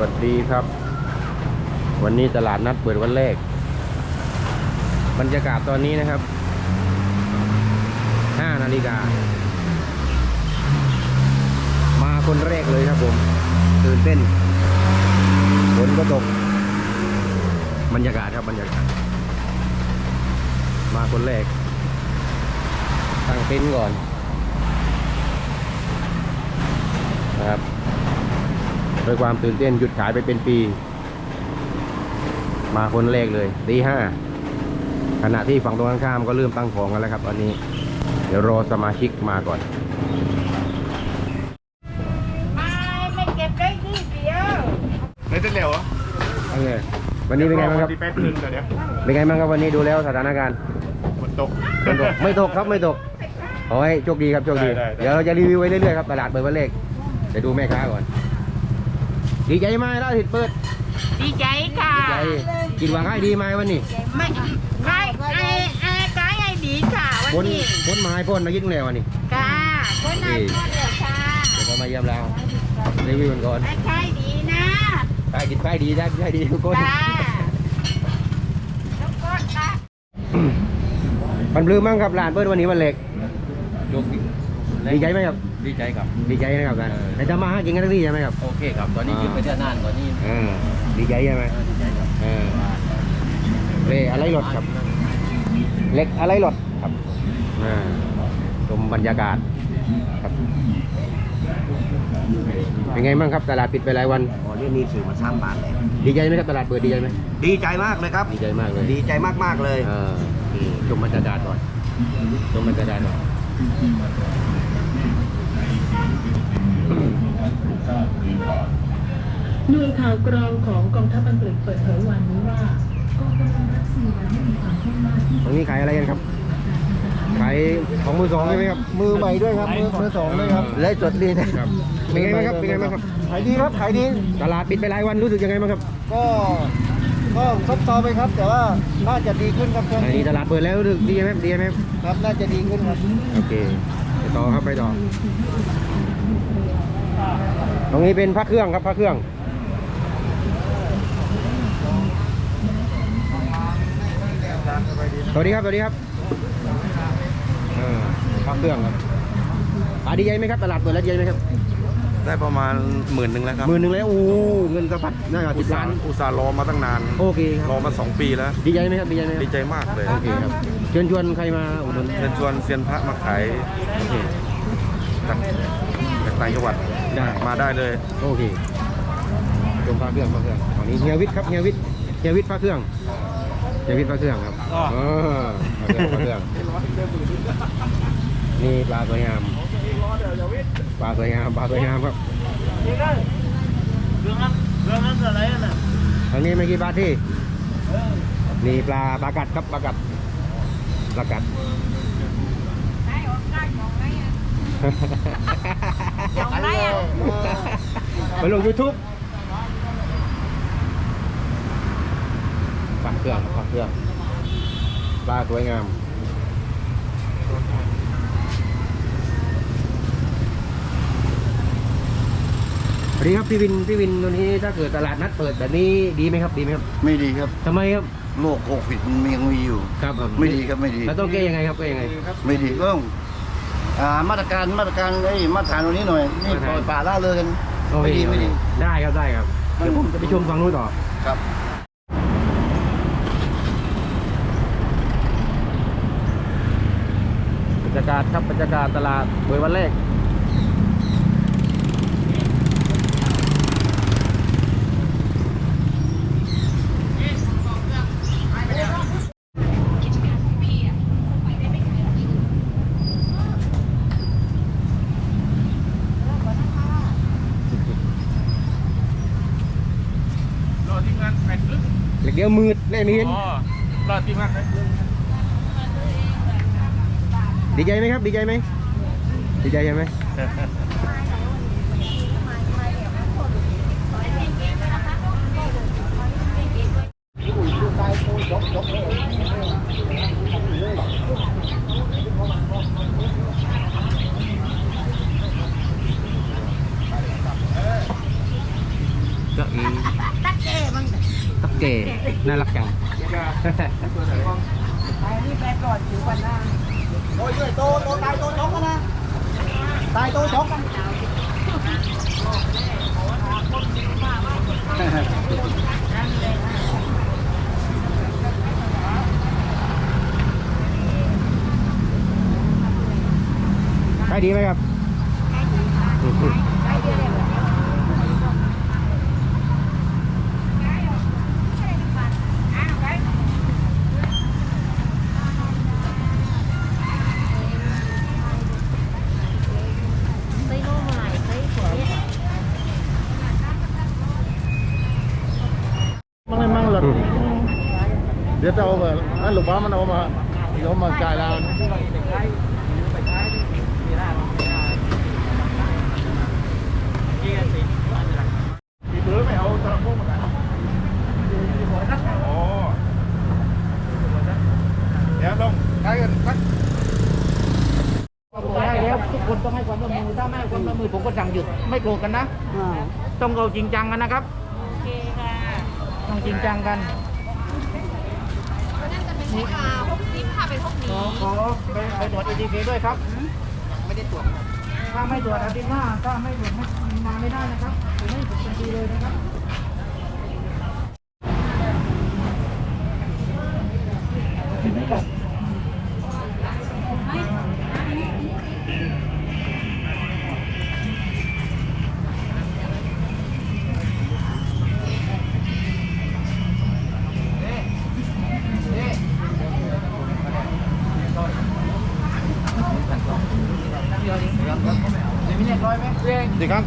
วัสดีครับ วันนี้ตลาดนัดเปิดวันแรก บรรยากาศตอนนี้นะครับ 5 นาฬิกา มาคนแรกเลยครับผม ตื่นเต้น ฝนก็ตก บรรยากาศครับบรรยากาศ มาคนแรก ตั้งเต็นท์ก่อนนะครับ ด้วยความตื่นเต้นหยุดขายไปเป็นปี มาคนแรกเลยตีห้าขณะที่ฝั่งตรงข้ามก็เริ่มตั้งของกันแล้วครับตอนนี้ เดี๋ยวรอสมาชิกมาก่อนไม่ไม่เก็บได้ที่เดียวไม่ได้เร็วเหรอโอเควันนี้เป็นไงบ้างครับที่แป๊บนึงแต่เดี๋ยวเป็นไงบ้างครับวันนี้ดูแล้วสถานการณ์ฝนตกไม่ตกไม่ตกครับไม่ตกขอให้โชคดีครับโชคดีได้ได้ได้เดี๋ยวเราจะรีวิวไว้เรื่อยๆครับตลาดเปิดวันแรกเดี๋ยวดูแม่ค้าก่อน ดีใจไหมล่าสุดเปิด ดีใจค่ะดีใจกินวางให้ดีไหมวันนี้ไม่ไม่ไอ้ไอ้กายไอ้ดีค่ะวันพ้นนี้พ้นมาให้พ้นมากินแล้ววันนี้ค่ะคนไหนทอดเดียวค่ะเดี๋ยวเขามาเยี่ยมเรารีวิวกันก่อนไอ้ใช่ดีนะขายกินขายดีได้ขายดีทุกคนจ้าแล้วก็ค่ะมันปลื้มมั้งครับร้านเปิดวันนี้วันเล็กยกดีดีใจไหมครับ ดีใจครับ ดีใจนะครับนะแต่จะมาหากินกันทั้งที่ใช่ไหมครับ โอเคครับตอนนี้อ่า ยืมไปเที่ยวนานกว่านี้อ่าดีใจใช่ไหมเออดีใจครับเออเล่อะไรรถครับ เล็กอะไรรถครับอ่าชมบรรยากาศครับเป็นไงบ้างครับตลาดปิดไปหลายวัน อ๋อนี่มีสื่อมาสามบาทเลยดีใจไหมครับตลาดเปิดดีใจไหมดีใจมากเลยครับ ดีใจมากเลยดีใจมากๆเลยอ่านี่ชมบรรยากาศก่อนชมบรรยากาศก่อน หน่วยข่าวกรองของกองทัพอังกฤษเปิดเผยวันนี้ว่ากองกำลังรัสเซียได้มีความคืบหน้าที่ตรงนี้ขายอะไรกันครับ ขายของมือสองใช่ไหมครับ มือใหม่ด้วยครับ มือมือสองด้วยครับเลยจดดีนะครับเป็นไงบ้างครับเป็นไงบ้างครับ ขายดีครับ ขายดี ตลาดปิดไปหลายวันรู้สึกยังไงบ้างครับ ก็ก็ซบเซาไปครับ แต่ว่าน่าจะดีขึ้นครับช่วงอันนี้นี้ตลาดเปิดแล้วรู้สึกดีไหมดีไหมครับครับ น่าจะดีขึ้นครับโอเคไปต่อครับไปต่อตรงนี้เป็นพระเครื่องครับพระเครื่อง สวัสดีครับสวัสดีครับเออพระเครื่องครับขายดีใจไหมครับตลาดเปิดแล้วดีใจไหมครับได้ประมาณหมื่นหนึ่งแล้วครับหมื่นหนึ่งแล้วโอ้โหเงินสะพัดน่าจะอุสิตบส่าล้านห์อุตส่าห์รอมาตั้งนาน โอเคครรัอบมาสองปีแล้ว ดีใจไหมครับดีใจไหมครับดีใจมากเลยโอเคครับเชิญชวนใครมาอุดหนุนเชิญชวนเซียนพระมาขายโอเค จากจากต่างจังหวัดได้ มาได้เลย โอเคชมพระเครื่องพระเครื่องตอนนี้เฮียวิทย์ครับเฮียวิทย์เฮียวิทย์พระเครื่อง เฮียวิทย์พระเครื่องครับเออพระเครื่องพระเครื่องนี่ปลาสวยงามปลาสวยงามปลาสวยงามครับทางนี้ไม่กี่บาทที่นี่ปลาปลากัดครับปลากัดปลากัดได้ออกได้ของไหนอะของไหนอะไปลงยูทูบ ลาเครื่องปลาเครื่องปลาสวยงามสวัสดีครับพี่วินพี่วินตัวนี้ถ้าเกิดตลาดนัดเปิดแบบนี้ดีไหมครับดีไหมครับไม่ดีครับทำไมครับโรคโควิดมันยังมีอยู่ ครับผมไม่ดีครับไม่ดี แล้วต้องแก้ยังไงครับแก้ยังไงไม่ดีก็ต้องอ่ามาตรการมาตรการไอ้ยมาตรฐานตรงนี้หน่อยนี่มาตรปฐานล่อยป่าละเลยกันโอเคไม่ดีไม่ดีได้ครับได้ครับเดี๋ยวผมจะไปชมฝั่งนู้นต่อครับ บรรยากาศครับบรรยากาศตลาดเปิดวันแรกรอทีมงานแปดครึ่งเดี๋ยวมืดเลยไม่เห็นอ๋อรอทีมงานแปดครึ่ง ดีใจไหมครับ ดีใจไหมดีใจใช่ไหมอืมตักเอ๋มันตักเก๋น่ารักจังไปนี่ไปก่อนถือวันหน้า โอ้ยโตโตตายโตช็อกกันนะตายโตช็อกกัน ขายดีไหมครับอืม ไม่รู้เมื่อไหร่ไม่สวย มันไม่มั่งหรอกเดี๋ยวจะเอามาอันหลวงพ่อมันเอามาเดี๋ยวมาจ่ายเราปีเบอร์ไม่เอาตะพวกมันอ๋อเดี๋ยวลงใช้กันสักได้แล้วทุกคนต้องให้ความร่วมมือถ้าไม่ให้ความร่วมมือผมก็สั่งหยุดไม่โกรธกันนะต้องเอาจริงจังกันนะครับโอเคค่ะต้องจริงจังกัน นี่ค่ะพวกซิมค่ะเป็นพวกนี้ ขอไปไปตรวจ ATK ด้วยครับ ไม่ได้ตรวจถ้าไม่ตรวจอาทิตย์หน้าถ้าไม่ตรวจไม่าไม่ได้นะครับหรือไม่ถูกคดีเลยนะครับไหมครับ 你看